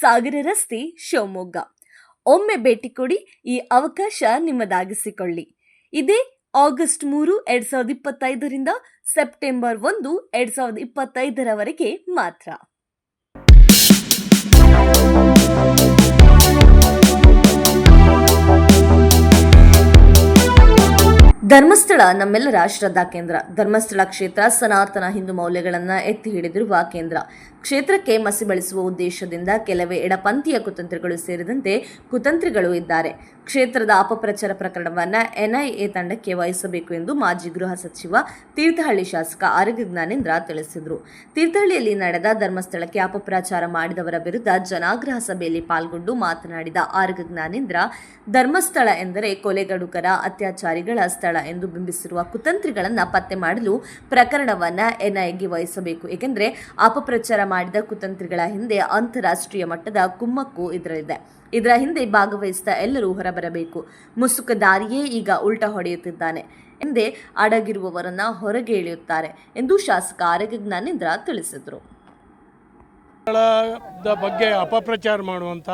ಸಾಗರ ರಸ್ತೆ ಶಿವಮೊಗ್ಗ. ಒಮ್ಮೆ ಭೇಟಿ ಕೊಡಿ ಈ ಅವಕಾಶ ನಿಮ್ಮದಾಗಿಸಿಕೊಳ್ಳಿ. ಇದೇ ಆಗಸ್ಟ್ ಮೂರು, ಎರಡ್ ಸಾವಿರದ ಇಪ್ಪತ್ತೈದರಿಂದ ಸೆಪ್ಟೆಂಬರ್ ಒಂದು, ಎರಡ್ ಸಾವಿರದ ಇಪ್ಪತ್ತೈದರವರೆಗೆ ಮಾತ್ರ. ಧರ್ಮಸ್ಥಳ ನಮ್ಮೆಲ್ಲರ ಶ್ರದ್ಧಾ ಕೇಂದ್ರ. ಧರ್ಮಸ್ಥಳ ಕ್ಷೇತ್ರ ಸನಾತನ ಹಿಂದೂ ಮೌಲ್ಯಗಳನ್ನು ಎತ್ತಿ ಹಿಡಿದಿರುವ ಕೇಂದ್ರ. ಕ್ಷೇತ್ರಕ್ಕೆ ಮಸಿ ಬಳಸುವ ಉದ್ದೇಶದಿಂದ ಕೆಲವೇ ಎಡಪಂಥೀಯ ಕುತಂತ್ರಿಗಳು ಸೇರಿದಂತೆ ಕುತಂತ್ರಿಗಳು ಇದ್ದಾರೆ. ಕ್ಷೇತ್ರದ ಅಪಪ್ರಚಾರ ಪ್ರಕರಣವನ್ನು ಎನ್ಐಎ ತಂಡಕ್ಕೆ ವಹಿಸಬೇಕು ಎಂದು ಮಾಜಿ ಗೃಹ ಸಚಿವ ತೀರ್ಥಹಳ್ಳಿ ಶಾಸಕ ಆರೋಗ್ಯ ಜ್ಞಾನೇಂದ್ರ ತಿಳಿಸಿದರು. ತೀರ್ಥಹಳ್ಳಿಯಲ್ಲಿ ನಡೆದ ಧರ್ಮಸ್ಥಳಕ್ಕೆ ಅಪಪ್ರಚಾರ ಮಾಡಿದವರ ವಿರುದ್ಧ ಜನಾಗ್ರಹ ಸಭೆಯಲ್ಲಿ ಪಾಲ್ಗೊಂಡು ಮಾತನಾಡಿದ ಆರೋಗ್ಯ ಜ್ಞಾನೇಂದ್ರ, ಧರ್ಮಸ್ಥಳ ಎಂದರೆ ಕೊಲೆಗಡುಕರ ಅತ್ಯಾಚಾರಿಗಳ ಸ್ಥಳ ಎಂದು ಬಿಂಬಿಸಿರುವ ಕುತಂತ್ರಿಗಳನ್ನು ಪತ್ತೆ ಮಾಡಲು ಪ್ರಕರಣವನ್ನು ಎನ್ಐಎಗೆ ವಹಿಸಬೇಕು. ಏಕೆಂದರೆ ಅಪಪ್ರಚಾರ ಮಾಡಿದ ಕುತಂತ್ರಿಗಳ ಹಿಂದೆ ಅಂತಾರಾಷ್ಟ್ರೀಯ ಮಟ್ಟದ ಕುಮ್ಮಕ್ಕು ಇದರಲ್ಲಿದೆ. ಇದರ ಹಿಂದೆ ಭಾಗವಹಿಸಿದ ಎಲ್ಲರೂ ಹೊರಬರಬೇಕು. ಮುಸುಕ ದಾರಿಯೇ ಈಗ ಉಲ್ಟ ಹೊಡೆಯುತ್ತಿದ್ದಾನೆ. ಎಂದೇ ಅಡಗಿರುವವರನ್ನ ಹೊರಗೆ ಎಳೆಯುತ್ತಾರೆ ಎಂದು ಶಾಸಕ ಆರೋಗ್ಯ ಜ್ಞಾನೇಂದ್ರ ತಿಳಿಸಿದರು. ಬಗ್ಗೆ ಅಪಪ್ರಚಾರ ಮಾಡುವಂಥ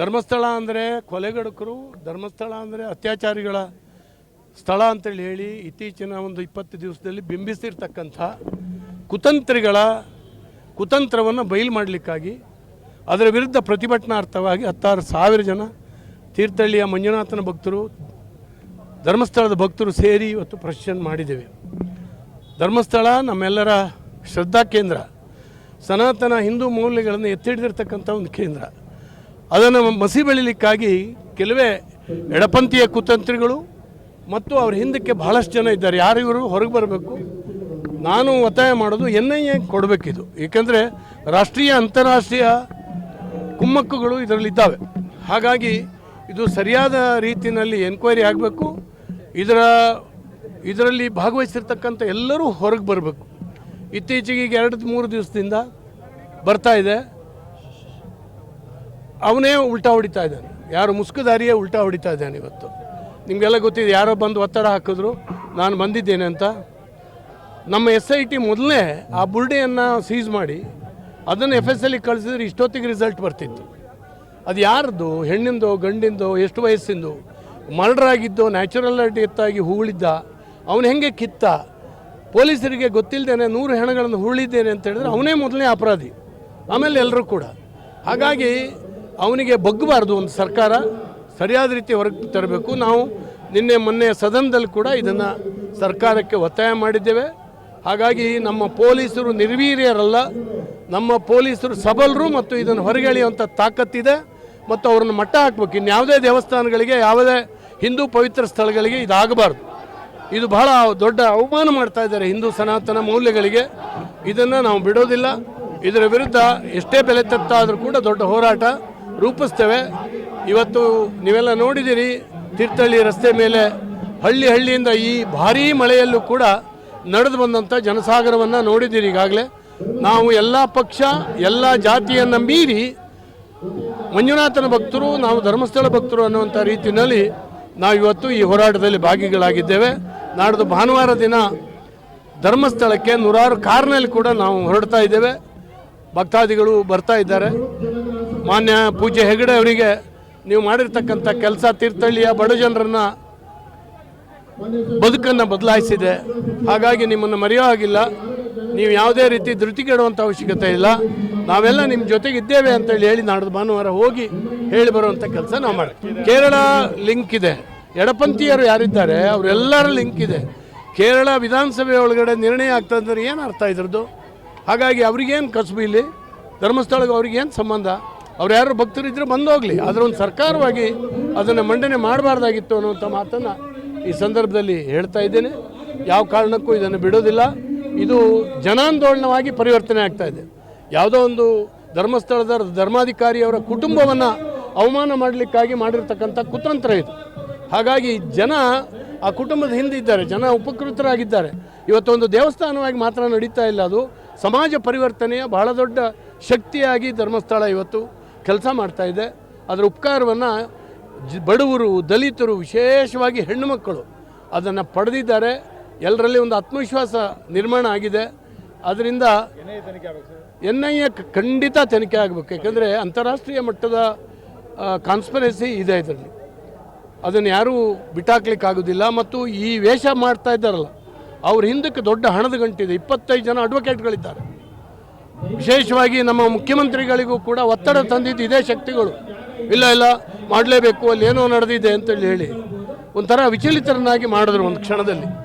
ಧರ್ಮಸ್ಥಳ ಅಂದರೆ ಕೊಲೆಗಡಕರು, ಧರ್ಮಸ್ಥಳ ಅಂದರೆ ಅತ್ಯಾಚಾರಿಗಳ ಸ್ಥಳ ಅಂತೇಳಿ ಹೇಳಿ ಇತ್ತೀಚಿನ ಒಂದು ಇಪ್ಪತ್ತು ದಿವಸದಲ್ಲಿ ಬಿಂಬಿಸಿರ್ತಕ್ಕಂಥ ಕುತಂತ್ರಿಗಳ ಕುತಂತ್ರವನ್ನು ಬಯಲು ಮಾಡಲಿಕ್ಕಾಗಿ, ಅದರ ವಿರುದ್ಧ ಪ್ರತಿಭಟನಾರ್ಥವಾಗಿ ಹತ್ತಾರು ಸಾವಿರ ಜನ ತೀರ್ಥಹಳ್ಳಿಯ ಮಂಜುನಾಥನ ಭಕ್ತರು, ಧರ್ಮಸ್ಥಳದ ಭಕ್ತರು ಸೇರಿ ಇವತ್ತು ಪ್ರಶ್ನೆ ಮಾಡಿದ್ದೇವೆ. ಧರ್ಮಸ್ಥಳ ನಮ್ಮೆಲ್ಲರ ಶ್ರದ್ಧಾ ಕೇಂದ್ರ. ಸನಾತನ ಹಿಂದೂ ಮೌಲ್ಯಗಳನ್ನು ಎತ್ತಿಡಿದಿರ್ತಕ್ಕಂಥ ಒಂದು ಕೇಂದ್ರ. ಅದನ್ನು ಮಸಿ ಬೆಳಿಲಿಕ್ಕಾಗಿ ಕೆಲವೇ ಎಡಪಂಥೀಯ ಕುತಂತ್ರಿಗಳು ಮತ್ತು ಅವ್ರ ಹಿಂದಕ್ಕೆ ಬಹಳಷ್ಟು ಜನ ಇದ್ದಾರೆ. ಯಾರು ಇವರು ಹೊರಗೆ ಬರಬೇಕು. ನಾನು ಒತ್ತಾಯ ಮಾಡೋದು ಎನ್ ಐ ಎ ಕೊಡಬೇಕಿದು. ಏಕೆಂದರೆ ರಾಷ್ಟ್ರೀಯ, ಅಂತಾರಾಷ್ಟ್ರೀಯ ಕುಮ್ಮಕ್ಕುಗಳು ಇದರಲ್ಲಿದ್ದಾವೆ. ಹಾಗಾಗಿ ಇದು ಸರಿಯಾದ ರೀತಿಯಲ್ಲಿ ಎನ್ಕ್ವೈರಿ ಆಗಬೇಕು. ಇದರ, ಇದರಲ್ಲಿ ಭಾಗವಹಿಸಿರ್ತಕ್ಕಂಥ ಎಲ್ಲರೂ ಹೊರಗೆ ಬರಬೇಕು. ಇತ್ತೀಚೆಗೆ ಈಗ ಎರಡು, ಮೂರು ದಿವಸದಿಂದ ಬರ್ತಾ ಇದೆ. ಅವನೇ ಉಲ್ಟಾ ಹೊಡಿತಾ ಇದ್ದಾನೆ. ಯಾರು ಮುಸ್ಕುದಾರಿಯೇ ಉಲ್ಟಾ ಹೊಡಿತಾ ಇದ್ದಾನೆ ಇವತ್ತು. ನಿಮಗೆಲ್ಲ ಗೊತ್ತಿದೆ, ಯಾರೋ ಬಂದು ಒತ್ತಡ ಹಾಕಿದ್ರು. ನಾನು ಬಂದಿದ್ದೇನೆ ಅಂತ. ನಮ್ಮ ಎಸ್ ಐ ಟಿ ಮೊದಲನೇ ಆ ಬುರ್ಡೆಯನ್ನು ಸೀಸ್ ಮಾಡಿ, ಅದನ್ನು ಎಫ್ ಎಸ್ ಎಲ್ ಕಳಿಸಿದ್ರೆ ಇಷ್ಟೊತ್ತಿಗೆ ರಿಸಲ್ಟ್ ಬರ್ತಿತ್ತು. ಅದು ಯಾರ್ದು? ಹೆಣ್ಣಿಂದು, ಗಂಡಿಂದೋ, ಎಷ್ಟು ವಯಸ್ಸಿಂದು? ಮರ್ಡರ್ ಆಗಿದ್ದು ನ್ಯಾಚುರಲ್ ಡೆತ್ತಾಗಿ ಹೂಳಿದ್ದ, ಅವನು ಹೆಂಗೆ ಕಿತ್ತ? ಪೊಲೀಸರಿಗೆ ಗೊತ್ತಿಲ್ಲದೇನೆ ನೂರು ಹೆಣಗಳನ್ನು ಹೂಳಿದ್ದೇನೆ ಅಂತ ಹೇಳಿದ್ರೆ ಅವನೇ ಮೊದಲನೇ ಅಪರಾಧಿ. ಆಮೇಲೆ ಎಲ್ಲರೂ ಕೂಡ. ಹಾಗಾಗಿ ಅವನಿಗೆ ಬಗ್ಗಬಾರ್ದು ಒಂದು ಸರ್ಕಾರ. ಸರಿಯಾದ ರೀತಿ ಹೊರಗೆ ತರಬೇಕು. ನಾವು ನಿನ್ನೆ ಮೊನ್ನೆ ಸದನದಲ್ಲಿ ಕೂಡ ಇದನ್ನು ಸರ್ಕಾರಕ್ಕೆ ಒತ್ತಾಯ ಮಾಡಿದ್ದೇವೆ. ಹಾಗಾಗಿ ನಮ್ಮ ಪೊಲೀಸರು ನಿರ್ವೀರ್ಯರಲ್ಲ, ನಮ್ಮ ಪೊಲೀಸರು ಸಬಲರು ಮತ್ತು ಇದನ್ನು ಹೊರಗೆಳೆಯುವಂಥ ತಾಕತ್ತಿದೆ ಮತ್ತು ಅವ್ರನ್ನ ಮಟ್ಟ ಹಾಕ್ಬೇಕು. ಇನ್ಯಾವುದೇ ದೇವಸ್ಥಾನಗಳಿಗೆ, ಯಾವುದೇ ಹಿಂದೂ ಪವಿತ್ರ ಸ್ಥಳಗಳಿಗೆ ಇದಾಗಬಾರ್ದು. ಇದು ಬಹಳ ದೊಡ್ಡ ಅವಮಾನ ಮಾಡ್ತಾ ಇದ್ದಾರೆ ಹಿಂದೂ ಸನಾತನ ಮೌಲ್ಯಗಳಿಗೆ. ಇದನ್ನು ನಾವು ಬಿಡೋದಿಲ್ಲ. ಇದರ ವಿರುದ್ಧ ಎಷ್ಟೇ ಬೆಲೆ ತತ್ತಾದರೂ ಕೂಡ ದೊಡ್ಡ ಹೋರಾಟ ರೂಪಿಸ್ತೇವೆ. ಇವತ್ತು ನೀವೆಲ್ಲ ನೋಡಿದ್ದೀರಿ, ತೀರ್ಥಹಳ್ಳಿ ರಸ್ತೆ ಮೇಲೆ ಹಳ್ಳಿ ಹಳ್ಳಿಯಿಂದ ಈ ಭಾರೀ ಮಳೆಯಲ್ಲೂ ಕೂಡ ನಡೆದು ಬಂದಂಥ ಜನಸಾಗರವನ್ನು ನೋಡಿದ್ದೀರಿ ಈಗಾಗಲೇ. ನಾವು ಎಲ್ಲ ಪಕ್ಷ, ಎಲ್ಲ ಜಾತಿಯನ್ನು ಮೀರಿ ಮಂಜುನಾಥನ ಭಕ್ತರು, ನಾವು ಧರ್ಮಸ್ಥಳ ಭಕ್ತರು ಅನ್ನುವಂಥ ರೀತಿಯಲ್ಲಿ ನಾವು ಇವತ್ತು ಈ ಹೋರಾಟದಲ್ಲಿ ಭಾಗಿಗಳಾಗಿದ್ದೇವೆ. ನಾಡ್ದು ಭಾನುವಾರ ದಿನ ಧರ್ಮಸ್ಥಳಕ್ಕೆ ನೂರಾರು ಕಾರ್ನಲ್ಲಿ ಕೂಡ ನಾವು ಹೊರಡ್ತಾ ಇದ್ದೇವೆ. ಭಕ್ತಾದಿಗಳು ಬರ್ತಾ ಇದ್ದಾರೆ. ಮಾನ್ಯ ಪೂಜೆ ಹೆಗಡೆ ಅವರಿಗೆ ನೀವು ಮಾಡಿರ್ತಕ್ಕಂಥ ಕೆಲಸ ತೀರ್ಥಹಳ್ಳಿಯ ಬಡ ಜನರನ್ನು ಬದುಕನ್ನು ಬದಲಾಯಿಸಿದೆ. ಹಾಗಾಗಿ ನಿಮ್ಮನ್ನು ಮರೆಯೋ ಹಾಗಿಲ್ಲ. ನೀವು ಯಾವುದೇ ರೀತಿ ಧೃತಿಗೆಡುವಂಥ ಅವಶ್ಯಕತೆ ಇಲ್ಲ. ನಾವೆಲ್ಲ ನಿಮ್ಮ ಜೊತೆಗಿದ್ದೇವೆ ಅಂತೇಳಿ ಹೇಳಿ ನಾಡ್ದು ಭಾನುವಾರ ಹೋಗಿ ಹೇಳಿ ಬರುವಂಥ ಕೆಲಸ ನಾವು ಮಾಡಿ ಕೇರಳ ಲಿಂಕ್ ಇದೆ. ಎಡಪಂಥೀಯರು ಯಾರಿದ್ದಾರೆ ಅವರೆಲ್ಲರ ಲಿಂಕ್ ಇದೆ. ಕೇರಳ ವಿಧಾನಸಭೆ ಒಳಗಡೆ ನಿರ್ಣಯ ಆಗ್ತದಂದ್ರೆ ಏನು ಅರ್ಥ ಇದ್ರದ್ದು? ಹಾಗಾಗಿ ಅವ್ರಿಗೇನು ಕಸುಬು ಇಲ್ಲಿ? ಧರ್ಮಸ್ಥಳಕ್ಕೆ ಅವ್ರಿಗೇನು ಸಂಬಂಧ? ಅವ್ರು ಯಾರು ಭಕ್ತರಿದ್ದರೆ ಬಂದೋಗಲಿ ಆದರೆ ಒಂದು ಸರ್ಕಾರವಾಗಿ ಅದನ್ನು ಮಂಡನೆ ಮಾಡಬಾರ್ದಾಗಿತ್ತು ಅನ್ನುವಂಥ ಮಾತನ್ನು ಈ ಸಂದರ್ಭದಲ್ಲಿ ಹೇಳ್ತಾ ಇದ್ದೇನೆ, ಯಾವ ಕಾರಣಕ್ಕೂ ಇದನ್ನು ಬಿಡೋದಿಲ್ಲ. ಇದು ಜನಾಂದೋಲನವಾಗಿ ಪರಿವರ್ತನೆ ಆಗ್ತಾ ಇದೆ. ಯಾವುದೋ ಒಂದು ಧರ್ಮಸ್ಥಳದ ಧರ್ಮಾಧಿಕಾರಿಯವರ ಕುಟುಂಬವನ್ನು ಅವಮಾನ ಮಾಡಲಿಕ್ಕಾಗಿ ಮಾಡಿರ್ತಕ್ಕಂಥ ಕುತಂತ್ರ ಇದು. ಹಾಗಾಗಿ ಜನ ಆ ಕುಟುಂಬದ ಹಿಂದೆ ಇದ್ದಾರೆ, ಜನ ಉಪಕೃತರಾಗಿದ್ದಾರೆ. ಇವತ್ತೊಂದು ದೇವಸ್ಥಾನವಾಗಿ ಮಾತ್ರ ನಡೀತಾ ಇಲ್ಲ ಅದು. ಸಮಾಜ ಪರಿವರ್ತನೆಯ ಬಹಳ ದೊಡ್ಡ ಶಕ್ತಿಯಾಗಿ ಧರ್ಮಸ್ಥಳ ಇವತ್ತು ಕೆಲಸ ಮಾಡ್ತಾ ಇದೆ. ಅದರ ಉಪಕಾರವನ್ನು ಬಡವರು, ದಲಿತರು, ವಿಶೇಷವಾಗಿ ಹೆಣ್ಣು ಮಕ್ಕಳು ಅದನ್ನು ಪಡೆದಿದ್ದಾರೆ. ಎಲ್ಲರಲ್ಲಿ ಒಂದು ಆತ್ಮವಿಶ್ವಾಸ ನಿರ್ಮಾಣ ಆಗಿದೆ. ಅದರಿಂದ ಎನ್ ಐ ಎ ಖಂಡಿತ ತನಿಖೆ ಆಗಬೇಕು. ಯಾಕಂದರೆ ಅಂತಾರಾಷ್ಟ್ರೀಯ ಮಟ್ಟದ ಕಾನ್ಸ್ಪರೆನ್ಸಿ ಇದೆ ಇದರಲ್ಲಿ. ಅದನ್ನು ಯಾರೂ ಬಿಟ್ಟಾಕ್ಲಿಕ್ಕೆ ಆಗೋದಿಲ್ಲ ಮತ್ತು ಈ ವೇಷ ಮಾಡ್ತಾ ಇದ್ದಾರಲ್ಲ, ಅವ್ರ ಹಿಂದಕ್ಕೆ ದೊಡ್ಡ ಹಣದ ಗಂಟಿದೆ. ಇಪ್ಪತ್ತೈದು ಜನ ಅಡ್ವೊಕೇಟ್ಗಳಿದ್ದಾರೆ. ವಿಶೇಷವಾಗಿ ನಮ್ಮ ಮುಖ್ಯಮಂತ್ರಿಗಳಿಗೂ ಕೂಡ ಒತ್ತಡ ತಂದಿದ್ದು ಇದೇ ಶಕ್ತಿಗಳು. ಇಲ್ಲ ಇಲ್ಲ ಮಾಡಲೇಬೇಕು ಅಲ್ಲಿ ಏನೋ ನಡೆದಿದೆ ಅಂತೇಳಿ ಹೇಳಿ. ಒಂಥರ ವಿಚಲಿತರನ್ನಾಗಿ ಮಾಡಿದ್ರು ಒಂದು ಕ್ಷಣದಲ್ಲಿ.